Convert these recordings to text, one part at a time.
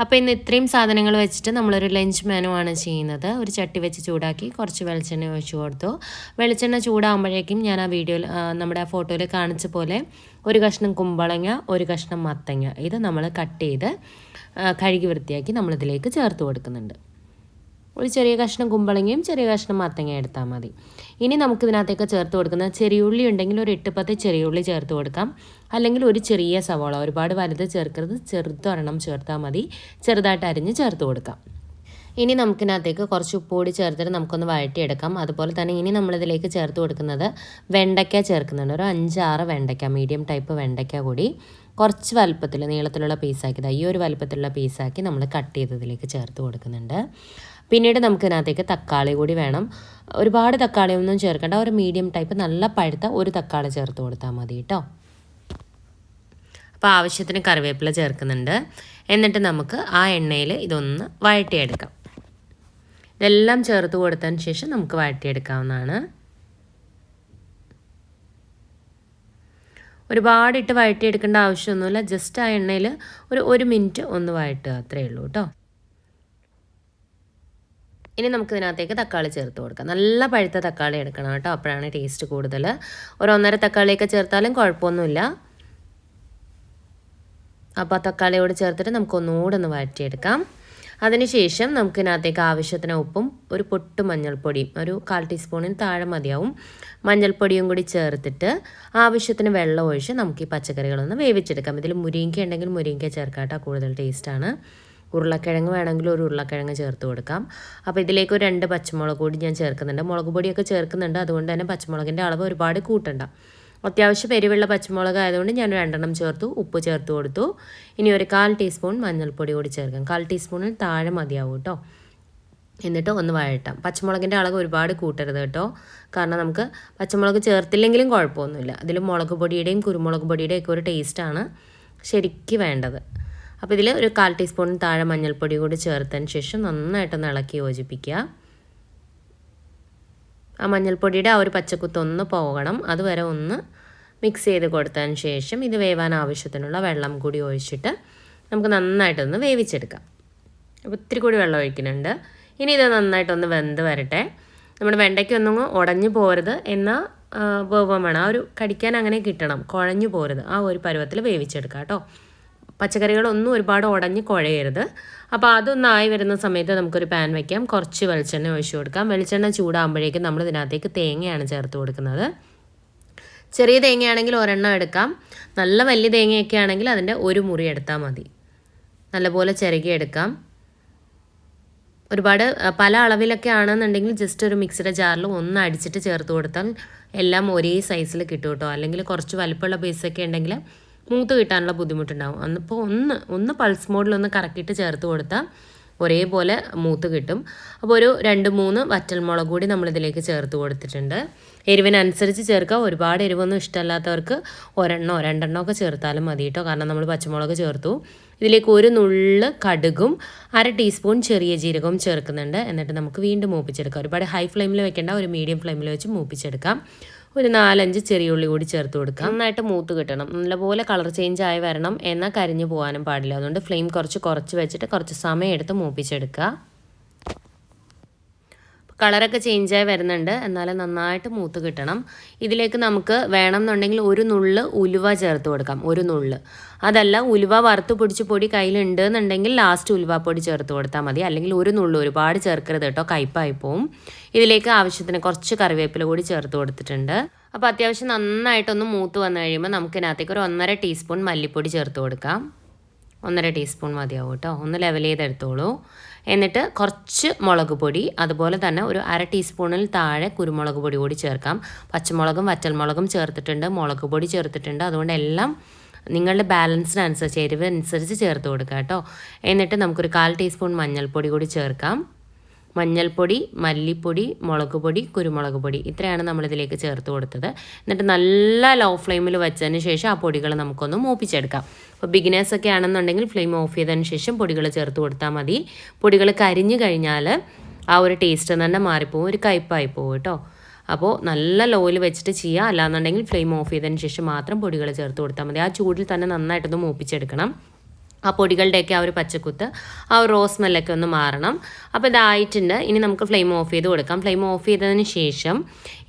അപ്പോൾ ഇന്ന് ഇത്രയും സാധനങ്ങൾ വെച്ചിട്ട് നമ്മളൊരു ലഞ്ച് മെനു ആണ് ചെയ്യുന്നത്. ഒരു ചട്ടി വെച്ച് ചൂടാക്കി കുറച്ച് വെളിച്ചെണ്ണ ഒഴിച്ചു കൊടുത്തു. വെളിച്ചെണ്ണ ചൂടാകുമ്പോഴേക്കും ഞാൻ ആ വീഡിയോയിൽ നമ്മുടെ ആ ഫോട്ടോയിൽ കാണിച്ച പോലെ ഒരു കഷ്ണം കുമ്പളങ്ങ ഒരു കഷ്ണം മത്തങ്ങ. ഇത് നമ്മൾ കട്ട് ചെയ്ത് കഴുകി വൃത്തിയാക്കി നമ്മളിതിലേക്ക് ചേർത്ത് കൊടുക്കുന്നുണ്ട്. ഒരു ചെറിയ കഷ്ണം കുമ്പളങ്ങയും ചെറിയ കഷ്ണം മത്തങ്ങയും എടുത്താൽ മതി. ഇനി നമുക്ക് ഇതിനകത്തേക്ക് ചേർത്ത് കൊടുക്കുന്ന ചെറിയുള്ളി ഉണ്ടെങ്കിൽ ഒരു എട്ട് പത്ത് ചെറിയുള്ളി ചേർത്ത് കൊടുക്കാം. അല്ലെങ്കിൽ ഒരു ചെറിയ സവാള ഒരുപാട് വലുത് ചേർക്കരുത് ചെറുതൊരെണ്ണം ചേർത്താൽ മതി. ചെറുതായിട്ട് അരിഞ്ഞ് ചേർത്ത് കൊടുക്കാം. ഇനി നമുക്കിനകത്തേക്ക് കുറച്ച് ഉപ്പുകൂടി ചേർത്തിട്ട് നമുക്കൊന്ന് വഴറ്റിയെടുക്കാം. അതുപോലെ തന്നെ ഇനി നമ്മളിതിലേക്ക് ചേർത്ത് കൊടുക്കുന്നത് വെണ്ടയ്ക്ക ചേർക്കുന്നുണ്ട്. ഒരു അഞ്ചാറ് വെണ്ടയ്ക്ക മീഡിയം ടൈപ്പ് വെണ്ടയ്ക്ക കൂടി കുറച്ച് വലുപ്പത്തിൽ നീളത്തിലുള്ള പീസാക്കിയത് ഈ ഒരു വലുപ്പത്തിലുള്ള പീസാക്കി നമ്മൾ കട്ട് ചെയ്തതിലേക്ക് ചേർത്ത് കൊടുക്കുന്നുണ്ട്. പിന്നീട് നമുക്കിതിനകത്തേക്ക് തക്കാളി കൂടി വേണം. ഒരുപാട് തക്കാളി ഒന്നും ചേർക്കേണ്ട. ഒരു മീഡിയം ടൈപ്പ് നല്ല പഴുത്ത ഒരു തക്കാളി ചേർത്ത് കൊടുത്താൽ മതി കേട്ടോ അപ്പോൾ ആവശ്യത്തിന് കറിവേപ്പില ചേർക്കുന്നുണ്ട്. എന്നിട്ട് നമുക്ക് ആ എണ്ണയിൽ ഇതൊന്ന് വഴറ്റിയെടുക്കാം. ഇതെല്ലാം ചേർത്ത് കൊടുത്തതിന് ശേഷം നമുക്ക് വഴറ്റിയെടുക്കാവുന്നതാണ്. ഒരുപാടിട്ട് വഴറ്റിയെടുക്കേണ്ട ആവശ്യമൊന്നുമില്ല. ജസ്റ്റ് ആ എണ്ണയിൽ ഒരു ഒരു മിനിറ്റ് ഒന്ന് വഴറ്റുക അത്രയേ ഉള്ളൂ കേട്ടോ ഇനി നമുക്ക് ഇതിനകത്തേക്ക് തക്കാളി ചേർത്ത് കൊടുക്കാം. നല്ല പഴുത്ത തക്കാളി എടുക്കണം കേട്ടോ. അപ്പോഴാണ് ടേസ്റ്റ് കൂടുതൽ ഒരു ഒന്നര തക്കാളിയൊക്കെ ചേർത്താലും കുഴപ്പമൊന്നുമില്ല. അപ്പോൾ ആ തക്കാളിയോട് ചേർത്തിട്ട് നമുക്ക് ഒന്നുകൂടെ ഒന്ന് വഴറ്റിയെടുക്കാം. അതിനുശേഷം നമുക്ക് ഇതിനകത്തേക്ക് ആവശ്യത്തിന് ഉപ്പും ഒരു പൊട്ട് മഞ്ഞൾപ്പൊടിയും ഒരു കാൽ ടീസ്പൂണിന് താഴെ മതിയാവും. മഞ്ഞൾപ്പൊടിയും കൂടി ചേർത്തിട്ട് ആവശ്യത്തിന് വെള്ളം ഒഴിച്ച് നമുക്ക് ഈ പച്ചക്കറികളൊന്ന് വേവിച്ചെടുക്കാം. ഇതിൽ മുരിങ്ങ ഉണ്ടെങ്കിൽ മുരിങ്ങ ചേർക്കാട്ടാ. കേട്ടോ കൂടുതൽ ടേസ്റ്റാണ് ഉരുളക്കിഴങ്ങ് വേണമെങ്കിൽ ഒരു ഉരുളക്കിഴങ്ങ് ചേർത്ത് കൊടുക്കാം. അപ്പോൾ ഇതിലേക്ക് ഒരു രണ്ട് പച്ചമുളക് കൂടി ഞാൻ ചേർക്കുന്നുണ്ട്. മുളക് പൊടിയൊക്കെ ചേർക്കുന്നുണ്ട്. അതുകൊണ്ട് തന്നെ പച്ചമുളകിന്റെ അളവ് ഒരുപാട് കൂട്ടണ്ട. അത്യാവശ്യം എരിവുള്ള പച്ചമുളക് ആയതുകൊണ്ട് ഞാൻ രണ്ടെണ്ണം ചേർത്തു. ഉപ്പ് ചേർത്ത് കൊടുത്തു. ഇനി ഒരു കാൽ ടീസ്പൂൺ മഞ്ഞൾപ്പൊടി കൂടി ചേർക്കാം. കാൽ ടീസ്പൂണിൽ താഴെ മതിയാവും കേട്ടോ. എന്നിട്ട് ഒന്ന് വഴട്ടാം പച്ചമുളകിന്റെ അളവ് ഒരുപാട് കൂട്ടരുത് കേട്ടോ. കാരണം നമുക്ക് പച്ചമുളക് ചേർത്തില്ലെങ്കിലും കുഴപ്പമൊന്നുമില്ല. അതിൽ മുളക് പൊടിയുടെയും കുരുമുളക് പൊടിയുടെയും ഒക്കെ ഒരു ടേസ്റ്റാണ് ശരിക്കും വേണ്ടത്. അപ്പോൾ ഇതിൽ ഒരു കാൽ ടീസ്പൂൺ താഴെ മഞ്ഞൾപ്പൊടി കൂടി ചേർത്തതിന് ശേഷം നന്നായിട്ടൊന്ന് ഇളക്കി യോജിപ്പിക്കുക. ആ മഞ്ഞൾപ്പൊടിയുടെ ആ ഒരു പച്ചക്കുത്ത് ഒന്ന് പോകണം. അതുവരെ ഒന്ന് മിക്സ് ചെയ്ത് കൊടുത്തതിന് ശേഷം ഇത് വേവാൻ ആവശ്യത്തിനുള്ള വെള്ളം കൂടി ഒഴിച്ചിട്ട് നമുക്ക് നന്നായിട്ടൊന്ന് വേവിച്ചെടുക്കാം. അപ്പോൾ ഒത്തിരി കൂടി വെള്ളം ഒഴിക്കുന്നുണ്ട്. ഇനി ഇത് നന്നായിട്ടൊന്ന് വെന്ത് വരട്ടെ. നമ്മുടെ വെണ്ടയ്ക്കൊന്നും ഉടഞ്ഞു പോരുത് എന്ന വേവാൻ വേണം. ആ ഒരു കടിക്കാൻ അങ്ങനെ കിട്ടണം. കുഴഞ്ഞു പോരുത്. ആ ഒരു പരുവത്തിൽ വേവിച്ചെടുക്കാം കേട്ടോ. പച്ചക്കറികളൊന്നും ഒരുപാട് ഉടഞ്ഞ് കുഴയരുത്. അപ്പോൾ അതൊന്നായി വരുന്ന സമയത്ത് നമുക്കൊരു പാൻ വയ്ക്കാം കുറച്ച് വെളിച്ചെണ്ണ ഒഴിച്ചു കൊടുക്കാം. വെളിച്ചെണ്ണ ചൂടാകുമ്പോഴേക്കും നമ്മൾ ഇതിനകത്തേക്ക് തേങ്ങയാണ് ചേർത്ത് കൊടുക്കുന്നത്. ചെറിയ തേങ്ങയാണെങ്കിൽ ഒരെണ്ണം എടുക്കാം. നല്ല വലിയ തേങ്ങയൊക്കെ ആണെങ്കിൽ അതിന്റെ ഒരു മുറി എടുത്താൽ മതി. നല്ലപോലെ ചിരകി എടുക്കാം. ഒരുപാട് പല അളവിലൊക്കെ ആണെന്നുണ്ടെങ്കിൽ ജസ്റ്റ് ഒരു മിക്സിയുടെ ജാറിൽ ഒന്ന് അടിച്ചിട്ട് ചേർത്ത് കൊടുത്താൽ എല്ലാം ഒരേ സൈസിൽ കിട്ടും കേട്ടോ. അല്ലെങ്കിൽ കുറച്ച് വലിപ്പമുള്ള പീസൊക്കെ ഉണ്ടെങ്കിൽ മൂത്ത് കിട്ടാനുള്ള ബുദ്ധിമുട്ടുണ്ടാവും. അന്നിപ്പോൾ ഒന്ന് ഒന്ന് പൾസ് മോഡിൽ ഒന്ന് കറക്കിയിട്ട് ചേർത്ത് കൊടുത്താൽ ഒരേപോലെ മൂത്ത് കിട്ടും. അപ്പോൾ ഒരു രണ്ട് മൂന്ന് വറ്റൽ വറ്റൽമുളക് കൂടി നമ്മളിതിലേക്ക് ചേർത്ത് കൊടുത്തിട്ടുണ്ട്. എരിവിനനുസരിച്ച് ചേർക്കുക. ഒരുപാട് എരിവൊന്നും ഇഷ്ടമല്ലാത്തവർക്ക് ഒരെണ്ണോ രണ്ടെണ്ണോ ഒക്കെ ചേർത്താലും മതി കേട്ടോ. കാരണം നമ്മൾ പച്ചമുളക് ചേർത്തു. ഇതിലേക്ക് ഒരു നുള്ള് കടുകും അര ടീസ്പൂൺ ചെറിയ ജീരകവും ചേർക്കുന്നുണ്ട്. എന്നിട്ട് നമുക്ക് വീണ്ടും മൂപ്പിച്ചെടുക്കാം. ഒരുപാട് ഹൈ ഫ്ലെയിമിൽ വെക്കേണ്ട. ഒരു മീഡിയം ഫ്ലെയിമിൽ വെച്ച് മൂപ്പിച്ചെടുക്കാം. ഒരു നാലഞ്ച് ചെറിയ ഉള്ളി കൂടി ചേർത്ത് കൊടുക്കുക നന്നായിട്ട് മൂത്ത് കിട്ടണം. നല്ലപോലെ കളർ ചേഞ്ച് ആയി വരണം. എന്നാൽ കരിഞ്ഞു പോകാനും പാടില്ല. അതുകൊണ്ട് ഫ്ലെയിം കുറച്ച് കുറച്ച് വെച്ചിട്ട് കുറച്ച് സമയം എടുത്ത് മൂപ്പിച്ചെടുക്കുക. കളറൊക്കെ ചേഞ്ചായി വരുന്നുണ്ട്. എന്നാലും നന്നായിട്ട് മൂത്ത് കിട്ടണം. ഇതിലേക്ക് നമുക്ക് വേണമെന്നുണ്ടെങ്കിൽ ഒരു നുള്ള് ഉലുവ ചേർത്ത് കൊടുക്കാം. ഒരു നുള്ള്. അതല്ല ഉലുവ വറുത്ത് പൊടിച്ച് പൊടി കയ്യിലുണ്ട് എന്നുണ്ടെങ്കിൽ ലാസ്റ്റ് ഉലുവ പൊടി ചേർത്ത് കൊടുത്താൽ മതി. അല്ലെങ്കിൽ ഒരു നുള്ള് ഒരുപാട് ചേർക്കരുത് കേട്ടോ. കയ്പായി പോവും. ഇതിലേക്ക് ആവശ്യത്തിന് കുറച്ച് കറിവേപ്പില കൂടി ചേർത്ത് കൊടുത്തിട്ടുണ്ട്. അപ്പോൾ അത്യാവശ്യം നന്നായിട്ടൊന്ന് മൂത്ത് വന്നു കഴിയുമ്പോൾ നമുക്കിതിനകത്തേക്ക് ഒരു ഒന്നര ടീസ്പൂൺ മല്ലിപ്പൊടി ചേർത്ത് കൊടുക്കാം. ഒന്നര ടീസ്പൂൺ മതിയാവും കേട്ടോ. ഒന്ന് ലെവൽ ചെയ്തെടുത്തോളൂ. എന്നിട്ട് കുറച്ച് മുളക് പൊടി അതുപോലെ തന്നെ ഒരു അര ടീസ്പൂണിൽ താഴെ കുരുമുളക് പൊടി കൂടി ചേർക്കാം. പച്ചമുളകും വറ്റൽമുളകും ചേർത്തിട്ടുണ്ട് മുളക് പൊടി ചേർത്തിട്ടുണ്ട്. അതുകൊണ്ട് എല്ലാം നിങ്ങളുടെ ബാലൻസിനനുസരിച്ച് എരിവ് അനുസരിച്ച് ചേർത്ത് കൊടുക്കുക കേട്ടോ. എന്നിട്ട് നമുക്കൊരു കാൽ ടീസ്പൂൺ മഞ്ഞൾപ്പൊടി കൂടി ചേർക്കാം. മഞ്ഞൾപ്പൊടി മല്ലിപ്പൊടി മുളക് പൊടി കുരുമുളക് പൊടി ഇത്രയാണ് നമ്മളിതിലേക്ക് ചേർത്ത് കൊടുത്തത്. എന്നിട്ട് നല്ല ലോ ഫ്ലെയിമിൽ വെച്ചതിന് ശേഷം ആ പൊടികൾ നമുക്കൊന്ന് മൂപ്പിച്ചെടുക്കാം. അപ്പോൾ ബിഗിനേഴ്സൊക്കെ ആണെന്നുണ്ടെങ്കിൽ ഫ്ലെയിം ഓഫ് ചെയ്തതിന് ശേഷം പൊടികൾ ചേർത്ത് കൊടുത്താൽ മതി. പൊടികൾ കരിഞ്ഞു കഴിഞ്ഞാൽ ആ ഒരു ടേസ്റ്റ് തന്നെ മാറിപ്പോവും ഒരു കയ്പായി പോവും കേട്ടോ അപ്പോൾ നല്ല ലോയിൽ വെച്ചിട്ട് ചെയ്യുക അല്ലാന്നുണ്ടെങ്കിൽ ഫ്ലെയിം ഓഫ് ചെയ്തതിന് ശേഷം മാത്രം പൊടികൾ ചേർത്ത് കൊടുത്താൽ മതി. ആ ചൂടിൽ തന്നെ നന്നായിട്ടൊന്ന് മൂപ്പിച്ചെടുക്കണം. ആ പൊടികളുടെയൊക്കെ ആ ഒരു പച്ചക്കുത്ത് ആ ഒരു റോസ് സ്മെല്ലൊക്കെ ഒന്ന് മാറണം. അപ്പോൾ ഇതായിട്ടുണ്ട് ഇനി നമുക്ക് ഫ്ലെയിം ഓഫ് ചെയ്ത് കൊടുക്കാം. ഫ്ലെയിം ഓഫ് ചെയ്തതിന് ശേഷം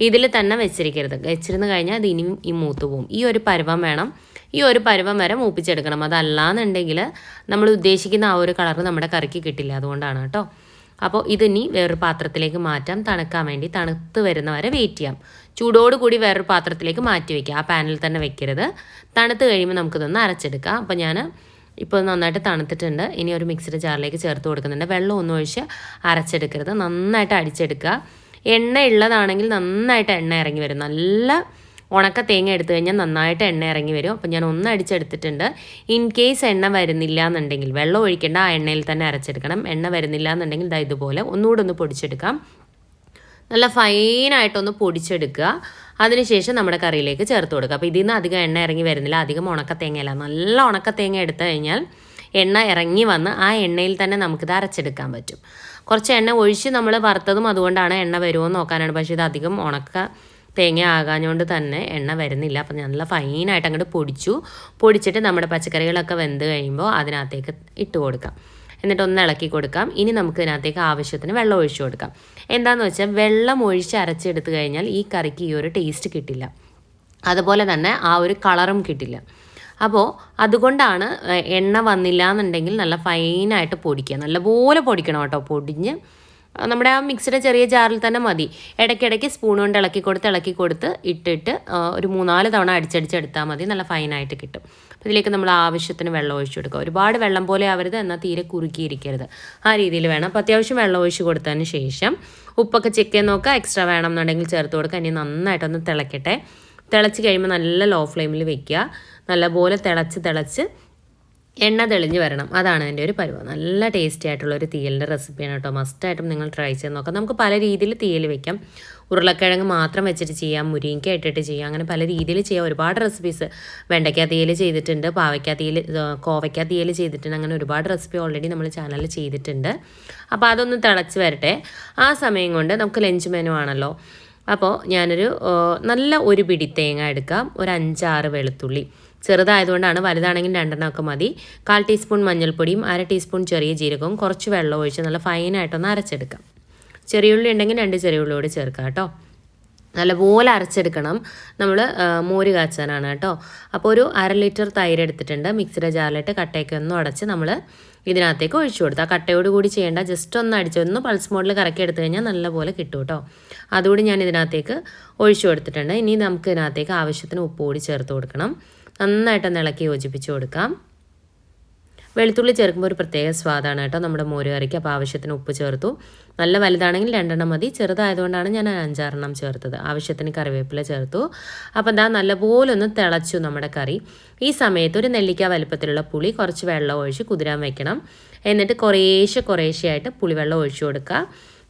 ഇതിൽ തന്നെ വെച്ചിരിക്കരുത്. വെച്ചിരുന്ന് കഴിഞ്ഞാൽ അത് ഇനിയും ഈ മൂത്ത് പോവും. ഈ ഒരു പരുവം വേണം. ഈ ഒരു പരുവം വരെ മൂപ്പിച്ചെടുക്കണം. അതല്ലാന്നുണ്ടെങ്കിൽ നമ്മൾ ഉദ്ദേശിക്കുന്ന ആ ഒരു കളർ നമ്മുടെ കറിക്ക് കിട്ടില്ല അതുകൊണ്ടാണ് കേട്ടോ. അപ്പോൾ ഇതിനി വേറൊരു പാത്രത്തിലേക്ക് മാറ്റാം. തണുക്കാൻ വേണ്ടി തണുത്ത് വരുന്ന വരെ വെയിറ്റ് ചെയ്യാം. ചൂടോട് കൂടി വേറൊരു പാത്രത്തിലേക്ക് മാറ്റി വയ്ക്കുക ആ പാനിൽ തന്നെ വെക്കരുത്. തണുത്ത് കഴിയുമ്പോൾ നമുക്കിതൊന്ന് അരച്ചെടുക്കാം. അപ്പോൾ ഞാൻ ഇപ്പോൾ നന്നായിട്ട് തണുത്തിട്ടുണ്ട്. ഇനി ഒരു മിക്സിയുടെ ജാറിലേക്ക് ചേർത്ത് കൊടുക്കുന്നുണ്ട്. വെള്ളം ഒന്നും ഒഴിച്ച് അരച്ചെടുക്കരുത്. നന്നായിട്ട് അടിച്ചെടുക്കുക. എണ്ണ ഉള്ളതാണെങ്കിൽ നന്നായിട്ട് എണ്ണ ഇറങ്ങി വരും. നല്ല ഉണക്ക തേങ്ങ എടുത്തു കഴിഞ്ഞാൽ നന്നായിട്ട് എണ്ണ ഇറങ്ങി വരും. അപ്പം ഞാൻ ഒന്ന് അടിച്ചെടുത്തിട്ടുണ്ട്. ഇൻ കേസ് എണ്ണ വരുന്നില്ല എന്നുണ്ടെങ്കിൽ വെള്ളം ഒഴിക്കേണ്ട ആ എണ്ണയിൽ തന്നെ അരച്ചെടുക്കണം. എണ്ണ വരുന്നില്ല എന്നുണ്ടെങ്കിൽ ഇതാ ഇതുപോലെ ഒന്നുകൂടെ ഒന്ന് പൊടിച്ചെടുക്കാം. നല്ല ഫൈനായിട്ടൊന്ന് പൊടിച്ചെടുക്കുക. അതിനുശേഷം നമ്മുടെ കറിയിലേക്ക് ചേർത്ത് കൊടുക്കുക. അപ്പോൾ ഇതിൽ നിന്ന് അധികം എണ്ണ ഇറങ്ങി വരുന്നില്ല. അധികം ഉണക്ക തേങ്ങയല്ല നല്ല ഉണക്ക തേങ്ങ എടുത്തു കഴിഞ്ഞാൽ എണ്ണ ഇറങ്ങി വന്ന് ആ എണ്ണയിൽ തന്നെ നമുക്കിത് അരച്ചെടുക്കാൻ പറ്റും. കുറച്ച് എണ്ണ ഒഴിച്ച് നമ്മൾ വറുത്തതും അതുകൊണ്ടാണ് എണ്ണ വരുമോ നോക്കാനാണ്. പക്ഷേ ഇത് അധികം ഉണക്ക തേങ്ങ ആകാഞ്ഞുകൊണ്ട് തന്നെ എണ്ണ വരുന്നില്ല. അപ്പം നല്ല ഫൈനായിട്ട് അങ്ങോട്ട് പൊടിച്ചു. പൊടിച്ചിട്ട് നമ്മുടെ പച്ചക്കറികളൊക്കെ വെന്ത് കഴിയുമ്പോൾ അതിനകത്തേക്ക് ഇട്ട് കൊടുക്കാം. എന്നിട്ട് ഒന്ന് ഇളക്കി കൊടുക്കാം. ഇനി നമുക്ക് ഇതിനകത്തേക്ക് ആവശ്യത്തിന് വെള്ളം ഒഴിച്ചു കൊടുക്കാം. എന്താണെന്ന് വെച്ചാൽ വെള്ളം ഒഴിച്ച് അരച്ചെടുത്ത് കഴിഞ്ഞാൽ ഈ കറിക്ക് ഈ ഒരു ടേസ്റ്റ് കിട്ടില്ല. അതുപോലെ തന്നെ ആ ഒരു കളറും കിട്ടില്ല. അപ്പോൾ അതുകൊണ്ടാണ് എണ്ണ വന്നില്ല എന്നുണ്ടെങ്കിൽ നല്ല ഫൈനായിട്ട് പൊടിക്കുക. നല്ലപോലെ പൊടിക്കണം കേട്ടോ. പൊടിഞ്ഞ് നമ്മുടെ ആ മിക്സിയുടെ ചെറിയ ജാറിൽ തന്നെ മതി. ഇടയ്ക്കിടയ്ക്ക് സ്പൂൺ കൊണ്ട് ഇളക്കി കൊടുത്ത് ഇളക്കി കൊടുത്ത് ഇട്ടിട്ട് ഒരു മൂന്നാൽ തവണ അടിച്ചടിച്ചെടുത്താൽ മതി. നല്ല ഫൈനായിട്ട് കിട്ടും. അപ്പോൾ ഇതിലേക്ക് നമ്മൾ ആവശ്യത്തിന് വെള്ളം ഒഴിച്ചു കൊടുക്കുക. ഒരുപാട് വെള്ളം പോലെ ആവരുത് എന്നാൽ തീരെ കുറുക്കിയിരിക്കരുത്. ആ രീതിയിൽ വേണം. അപ്പോൾ അത്യാവശ്യം വെള്ളം ഒഴിച്ച് കൊടുത്തതിന് ശേഷം ഉപ്പൊക്കെ ചെക്ക് ചെയ്ത് നോക്കുക. എക്സ്ട്രാ വേണം എന്നുണ്ടെങ്കിൽ ചേർത്ത് കൊടുക്കുക. ഇനി നന്നായിട്ടൊന്ന് തിളക്കട്ടെ. തിളച്ച് കഴിയുമ്പോൾ നല്ല ലോ ഫ്ലെയിമിൽ വെക്കുക. നല്ലപോലെ തിളച്ച് തിളച്ച് എണ്ണ തെളിഞ്ഞ് വരണം. അതാണ് എന്റെ ഒരു പരുവം. നല്ല ടേസ്റ്റി ആയിട്ടുള്ള ഒരു തീയലിന്റെ റെസിപ്പിയാണ് കേട്ടോ. മസ്റ്റായിട്ടും നിങ്ങൾ ട്രൈ ചെയ്ത് നോക്കാം. നമുക്ക് പല രീതിയിൽ തീയൽ വെക്കാം. ഉരുളക്കിഴങ്ങ് മാത്രം വെച്ചിട്ട് ചെയ്യാം. മുരിങ്ങയ്ക്ക ഇട്ടിട്ട് ചെയ്യാം. അങ്ങനെ പല രീതിയിൽ ചെയ്യാം. ഒരുപാട് റെസിപ്പീസ് വെണ്ടയ്ക്ക തീയൽ ചെയ്തിട്ടുണ്ട്. പാവയ്ക്ക തീയൽ കോവയ്ക്ക തീയൽ ചെയ്തിട്ടുണ്ട്. അങ്ങനെ ഒരുപാട് റെസിപ്പി ഓൾറെഡി നമ്മൾ ചാനലിൽ ചെയ്തിട്ടുണ്ട്. അപ്പോൾ അതൊന്ന് തിളച്ച് വരട്ടെ. ആ സമയം കൊണ്ട് നമുക്ക് ലഞ്ച് മെനു ആണല്ലോ. അപ്പോൾ ഞാനൊരു നല്ല ഒരു പിടി തേങ്ങ എടുക്കാം. ഒരു അഞ്ചാറ് വെളുത്തുള്ളി. ചെറുതായതുകൊണ്ടാണ് വലുതാണെങ്കിൽ രണ്ടെണ്ണമൊക്കെ മതി. കാൽ ടീസ്പൂൺ മഞ്ഞൾപ്പൊടിയും അര ടീസ്പൂൺ ചെറിയ ജീരകവും കുറച്ച് വെള്ളം ഒഴിച്ച് നല്ല ഫൈനായിട്ടൊന്ന് അരച്ചെടുക്കാം. ചെറിയുള്ളി ഉണ്ടെങ്കിൽ രണ്ട് ചെറിയുള്ളി കൂടി ചേർക്കാം കേട്ടോ. നല്ലപോലെ അരച്ചെടുക്കണം. നമ്മൾ മോര് കാച്ചാനാണ് കേട്ടോ. അപ്പോൾ ഒരു അര ലിറ്റർ തൈര് എടുത്തിട്ടുണ്ട്. മിക്സിയുടെ ജാറിലിട്ട് കട്ടയൊക്കെ ഒന്ന് അടച്ച് നമ്മൾ ഇതിനകത്തേക്ക് ഒഴിച്ചു കൊടുത്താൽ ആ കട്ടയോട് കൂടി ചെയ്യേണ്ട ജസ്റ്റ് ഒന്ന് അടിച്ച് ഒന്ന് പൾസ് മോഡിൽ കറക്കി എടുത്തു കഴിഞ്ഞാൽ നല്ലപോലെ കിട്ടും കേട്ടോ. അതുകൂടി ഞാൻ ഇതിനകത്തേക്ക് ഒഴിച്ചു കൊടുത്തിട്ടുണ്ട്. ഇനി നമുക്ക് ഇതിനകത്തേക്ക് ആവശ്യത്തിന് ഉപ്പ് കൂടി ചേർത്ത് കൊടുക്കണം. നന്നായിട്ടൊന്ന് ഇളക്കി യോജിപ്പിച്ച് കൊടുക്കാം. വെളുത്തുള്ളി ചേർക്കുമ്പോൾ ഒരു പ്രത്യേക സ്വാദാണ് കേട്ടോ നമ്മുടെ മോര് കറിക്ക്. അപ്പോൾ ആവശ്യത്തിന് ഉപ്പ് ചേർത്തു. നല്ല വലുതാണെങ്കിൽ രണ്ടെണ്ണം മതി. ചെറുതായതുകൊണ്ടാണ് ഞാൻ അഞ്ചാറെണ്ണം ചേർത്തത്. ആവശ്യത്തിന് കറിവേപ്പില ചേർത്തു. അപ്പോൾ എന്താ നല്ലപോലെ ഒന്ന് തിളച്ചു നമ്മുടെ കറി. ഈ സമയത്ത് ഒരു നെല്ലിക്ക വലുപ്പത്തിലുള്ള പുളി കുറച്ച് വെള്ളം ഒഴിച്ച് കുതിരാൻ വെക്കണം. എന്നിട്ട് കുറേശ്ശെ കുറേശ്ശെയായിട്ട് പുളിവെള്ളം ഒഴിച്ചു കൊടുക്കുക.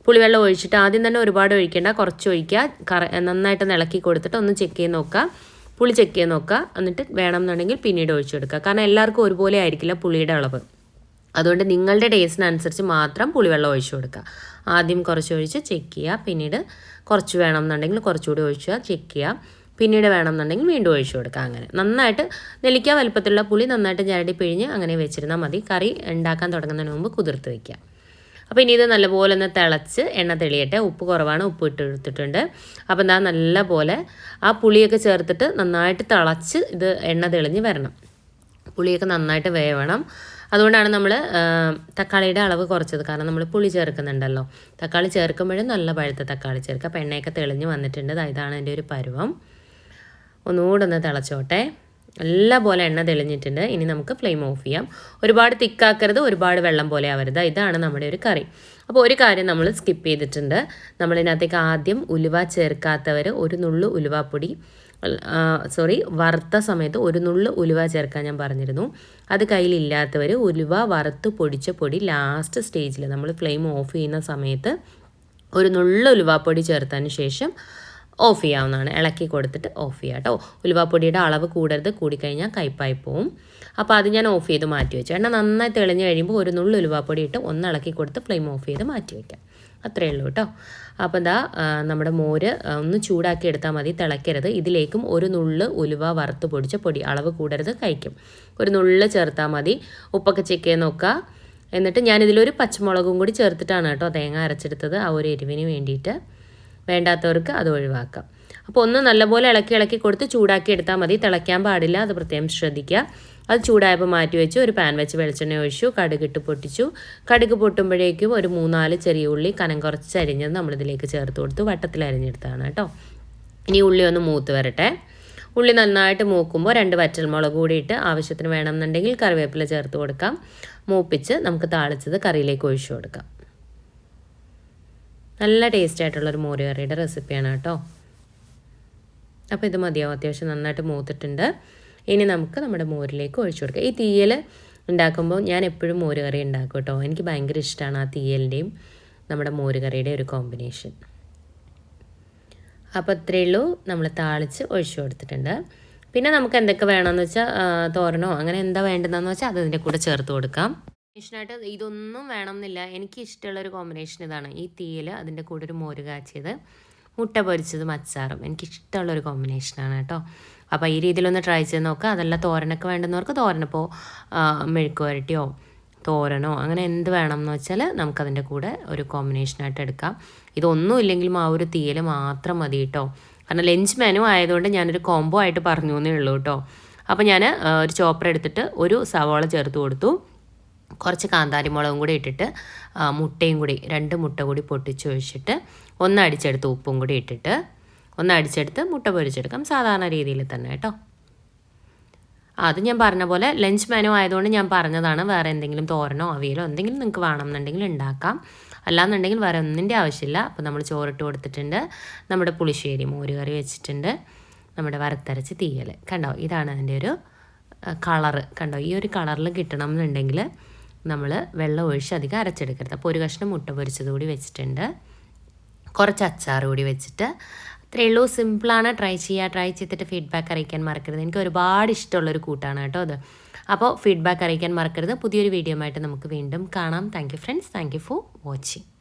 പുളിവെള്ളം ഒഴിച്ചിട്ട് ആദ്യം തന്നെ ഒരുപാട് ഒഴിക്കേണ്ട. കുറച്ച് ഒഴിക്കുക. കറ നന്നായിട്ട് ഇളക്കി കൊടുത്തിട്ട് ഒന്ന് ചെക്ക് ചെയ്ത് നോക്കുക. പുളി ചെക്ക് ചെയ്ത് നോക്കുക. എന്നിട്ട് വേണമെന്നുണ്ടെങ്കിൽ പിന്നീട് ഒഴിച്ചു കൊടുക്കുക. കാരണം എല്ലാവർക്കും ഒരുപോലെ ആയിരിക്കില്ല പുളിയുടെ അളവ്. അതുകൊണ്ട് നിങ്ങളുടെ ടേസ്റ്റിനനുസരിച്ച് മാത്രം പുളിവെള്ളം ഒഴിച്ചു കൊടുക്കുക. ആദ്യം കുറച്ച് ഒഴിച്ച് ചെക്ക് ചെയ്യുക. പിന്നീട് കുറച്ച് വേണമെന്നുണ്ടെങ്കിൽ കുറച്ചുകൂടി ഒഴിക്കുക ചെക്ക് ചെയ്യുക. പിന്നീട് വേണമെന്നുണ്ടെങ്കിൽ വീണ്ടും ഒഴിച്ചു കൊടുക്കുക അങ്ങനെ. നന്നായിട്ട് നെല്ലിക്ക വലുപ്പത്തിലുള്ള പുളി നന്നായിട്ട് ചരടി പിഴിഞ്ഞ് അങ്ങനെ വെച്ചിരുന്നാൽ മതി. കറി ഉണ്ടാക്കാൻ തുടങ്ങുന്നതിന് മുമ്പ് കുതിർത്ത് വയ്ക്കുക അപ്പോൾ ഇനി ഇത് നല്ലപോലെ ഒന്ന് തിളച്ച് എണ്ണ തെളിയട്ടെ. ഉപ്പ് കുറവാണ് ഉപ്പ് ഇട്ട് എടുത്തിട്ടുണ്ട്. അപ്പോൾ എന്താ നല്ലപോലെ ആ പുളിയൊക്കെ ചേർത്തിട്ട് നന്നായിട്ട് തിളച്ച് ഇത് എണ്ണ തെളിഞ്ഞ് വരണം. പുളിയൊക്കെ നന്നായിട്ട് വേവണം. അതുകൊണ്ടാണ് നമ്മൾ തക്കാളിയുടെ അളവ് കുറച്ചത്. കാരണം നമ്മൾ പുളി ചേർക്കുന്നുണ്ടല്ലോ. തക്കാളി ചേർക്കുമ്പോഴും നല്ല പഴുത്ത തക്കാളി ചേർക്കുക. അപ്പോൾ എണ്ണയൊക്കെ തെളിഞ്ഞ് വന്നിട്ടുണ്ട്. ഇതാണ് എന്റെ ഒരു പരുവം. ഒന്നുകൂടെ ഒന്ന് തിളച്ചോട്ടെ. നല്ല പോലെ എണ്ണ തെളിഞ്ഞിട്ടുണ്ട്. ഇനി നമുക്ക് ഫ്ലെയിം ഓഫ് ചെയ്യാം. ഒരുപാട് തിക്കാക്കരുത് ഒരുപാട് വെള്ളം പോലെ ആവരുത്. ഇതാണ് നമ്മുടെ ഒരു കറി. അപ്പോൾ ഒരു കാര്യം നമ്മൾ സ്കിപ്പ് ചെയ്തിട്ടുണ്ട്. നമ്മളിതിനകത്തേക്ക് ആദ്യം ഉലുവ ചേർക്കാത്തവർ ഒരു നുള്ളു ഉലുവാപ്പൊടി സോറി വറുത്ത സമയത്ത് ഒരു നുള്ളു ഉലുവ ചേർക്കാൻ ഞാൻ പറഞ്ഞിരുന്നു. അത് കയ്യിലില്ലാത്തവർ ഉലുവ വറുത്ത് പൊടിച്ച പൊടി ലാസ്റ്റ് സ്റ്റേജിൽ നമ്മൾ ഫ്ലെയിം ഓഫ് ചെയ്യുന്ന സമയത്ത് ഒരു നുള്ളു ഉലുവാപ്പൊടി ചേർത്തതിന് ശേഷം ഓഫ് ചെയ്യാവുന്നതാണ്. ഇളക്കി കൊടുത്തിട്ട് ഓഫ് ചെയ്യാം കേട്ടോ. ഉലുവാപ്പൊടിയുടെ അളവ് കൂടരുത്. കൂടിക്കഴിഞ്ഞാൽ കയ്പായി പോവും. അപ്പോൾ അത് ഞാൻ ഓഫ് ചെയ്ത് മാറ്റി വെച്ചു. എണ്ണ നന്നായി തെളിഞ്ഞ് കഴിയുമ്പോൾ ഒരു നുള്ളു ഉലുവാപ്പൊടി ഇട്ട് ഒന്ന് ഇളക്കി കൊടുത്ത് ഫ്ലെയിം ഓഫ് ചെയ്ത് മാറ്റി വയ്ക്കാം അത്രയേ ഉള്ളൂ കേട്ടോ. അപ്പോൾ എന്താ നമ്മുടെ മോര് ഒന്ന് ചൂടാക്കി എടുത്താൽ മതി. തിളയ്ക്കരുത്. ഇതിലേക്കും ഒരു നുള്ള് ഉലുവ വറുത്ത് പൊടിച്ച പൊടി അളവ് കൂടരുത്. കഴിക്കും. ഒരു നുള്ള് ചേർത്താൽ മതി. ഉപ്പൊക്കെ ചെക്ക് ചെയ്ത് നോക്കുക. എന്നിട്ട് ഞാനിതിലൊരു പച്ചമുളകും കൂടി ചേർത്തിട്ടാണ് കേട്ടോ തേങ്ങ അരച്ചെടുത്തത്. ആ ഒരു എരിവിന് വേണ്ടിയിട്ട്. വേണ്ടാത്തവർക്ക് അത് ഒഴിവാക്കാം. അപ്പോൾ ഒന്ന് നല്ലപോലെ ഇളക്കി ഇളക്കി കൊടുത്ത് ചൂടാക്കി എടുത്താൽ മതി. തിളയ്ക്കാൻ പാടില്ല അത് പ്രത്യേകം ശ്രദ്ധിക്കുക. അത് ചൂടായപ്പോൾ മാറ്റി വെച്ച്. ഒരു പാൻ വെച്ച് വെളിച്ചെണ്ണ ഒഴിച്ചു കടുകിട്ട് പൊട്ടിച്ചു. കടുക് പൊട്ടുമ്പോഴേക്കും ഒരു മൂന്നാൽ ചെറിയ ഉള്ളി കനം കുറച്ച് അരിഞ്ഞത് നമ്മളിതിലേക്ക് ചേർത്ത് കൊടുത്ത് വട്ടത്തിൽ അരിഞ്ഞെടുത്താണ് കേട്ടോ ഇനി ഉള്ളി ഒന്ന് മൂത്ത് വരട്ടെ. ഉള്ളി നന്നായിട്ട് മൂക്കുമ്പോൾ രണ്ട് വറ്റൽ മുളക് കൂടിയിട്ട് ആവശ്യത്തിന് വേണമെന്നുണ്ടെങ്കിൽ കറിവേപ്പില ചേർത്ത് കൊടുക്കാം. മൂപ്പിച്ച് നമുക്ക് താളിച്ചത് കറിയിലേക്ക് ഒഴിച്ചു കൊടുക്കാം. നല്ല ടേസ്റ്റ് ആയിട്ടുള്ളൊരു മോര് കറിയുടെ റെസിപ്പിയാണ് കേട്ടോ. അപ്പോൾ ഇത് മതിയാവും. അത്യാവശ്യം നന്നായിട്ട് മൂത്തിട്ടുണ്ട്. ഇനി നമുക്ക് നമ്മുടെ മോരിലേക്ക് ഒഴിച്ചു കൊടുക്കാം. ഈ തീയൽ ഉണ്ടാക്കുമ്പോൾ ഞാൻ എപ്പോഴും മോര് കറി ഉണ്ടാക്കും കേട്ടോ. എനിക്ക് ഭയങ്കര ഇഷ്ടമാണ് ആ തീയലിന്റെയും നമ്മുടെ മോര് കറിയുടെയും ഒരു കോമ്പിനേഷൻ അപ്പോൾ ഇത്രയേ ഉള്ളൂ. നമ്മൾ താളിച്ച് ഒഴിച്ചു കൊടുത്തിട്ടുണ്ട്. പിന്നെ നമുക്ക് എന്തൊക്കെ വേണമെന്ന് വെച്ചാൽ തോരണോ അങ്ങനെ എന്താ വേണ്ടതെന്ന് വെച്ചാൽ അതിന്റെ കൂടെ ചേർത്ത് കൊടുക്കാം. കോമ്പിനേഷനായിട്ട് ഇതൊന്നും വേണമെന്നില്ല. എനിക്ക് ഇഷ്ടമുള്ളൊരു കോമ്പിനേഷൻ ഇതാണ്. ഈ തീയിൽ അതിന്റെ കൂടെ ഒരു മോര് കാച്ചിയത് മുട്ട പൊരിച്ചതും അച്ചാറും. എനിക്ക് ഇഷ്ടമുള്ളൊരു കോമ്പിനേഷനാണ് കേട്ടോ. അപ്പോൾ ഈ രീതിയിലൊന്ന് ട്രൈ ചെയ്ത് നോക്കുക അതല്ല തോരനൊക്കെ വേണ്ടുന്നവർക്ക് തോരനിപ്പോൾ മെഴുക്ക് വരട്ടിയോ തോരനോ അങ്ങനെ എന്ത് വേണം എന്ന് വെച്ചാൽ നമുക്കതിന്റെ കൂടെ ഒരു കോമ്പിനേഷനായിട്ട് എടുക്കാം. ഇതൊന്നും ഇല്ലെങ്കിലും ആ ഒരു തീയിൽ മാത്രം മതി കേട്ടോ. കാരണം ലഞ്ച് മെനു ആയതുകൊണ്ട് ഞാനൊരു കോംബോ ആയിട്ട് പറഞ്ഞു എന്നേ ഉള്ളൂ കേട്ടോ. അപ്പോൾ ഞാൻ ഒരു ചോപ്പർ എടുത്തിട്ട് ഒരു സവാള ചേർത്ത് കൊടുത്തു. കുറച്ച് കാന്താരി മുളകും കൂടി ഇട്ടിട്ട് മുട്ടയും കൂടി രണ്ട് മുട്ട കൂടി പൊട്ടിച്ച് ഒഴിച്ചിട്ട് ഒന്ന് അടിച്ചെടുത്ത് ഉപ്പും കൂടി ഇട്ടിട്ട് ഒന്ന് അടിച്ചെടുത്ത് മുട്ട പൊരിച്ചെടുക്കാം. സാധാരണ രീതിയിൽ തന്നെ കേട്ടോ. അത് ഞാൻ പറഞ്ഞ പോലെ ലഞ്ച് മെനു ആയതുകൊണ്ട് ഞാൻ പറഞ്ഞതാണ് വേറെ എന്തെങ്കിലും തോരനോ അവിയലോ എന്തെങ്കിലും നിങ്ങൾക്ക് വേണമെന്നുണ്ടെങ്കിൽ ഉണ്ടാക്കാം. അല്ലാന്നുണ്ടെങ്കിൽ വേറെ ഒന്നിന്റെ ആവശ്യമില്ല. അപ്പോൾ നമ്മൾ ചോറിട്ട് കൊടുത്തിട്ടുണ്ട്. നമ്മുടെ പുളിശ്ശേരി മോര് കറി വെച്ചിട്ടുണ്ട്. നമ്മുടെ വരത്തരച്ച് തീയൽ. കണ്ടോ? ഇതാണ് അതിന്റെ ഒരു കളറ്. കണ്ടോ? ഈ ഒരു കളറിൽ കിട്ടണം എന്നുണ്ടെങ്കിൽ നമ്മൾ വെള്ളം ഒഴിച്ച് അധികം അരച്ചെടുക്കരുത്. അപ്പോൾ ഒരു കഷ്ണം മുട്ട പൊരിച്ചത് കൂടി വെച്ചിട്ടുണ്ട്. കുറച്ച് അച്ചാർ കൂടി വെച്ചിട്ട്. അത്രയേ ഉള്ളൂ. സിമ്പിളാണ് ട്രൈ ചെയ്യുക ട്രൈ ചെയ്തിട്ട് ഫീഡ്ബാക്ക് അറിയിക്കാൻ മറക്കരുത്. എനിക്ക് ഒരുപാട് ഇഷ്ടമുള്ളൊരു കൂട്ടാണ് കേട്ടോ അത്. അപ്പോൾ ഫീഡ്ബാക്ക് അറിയിക്കാൻ മറക്കരുത്. പുതിയൊരു വീഡിയോ ആയിട്ട് നമുക്ക് വീണ്ടും കാണാം. Thank you friends thank you for watching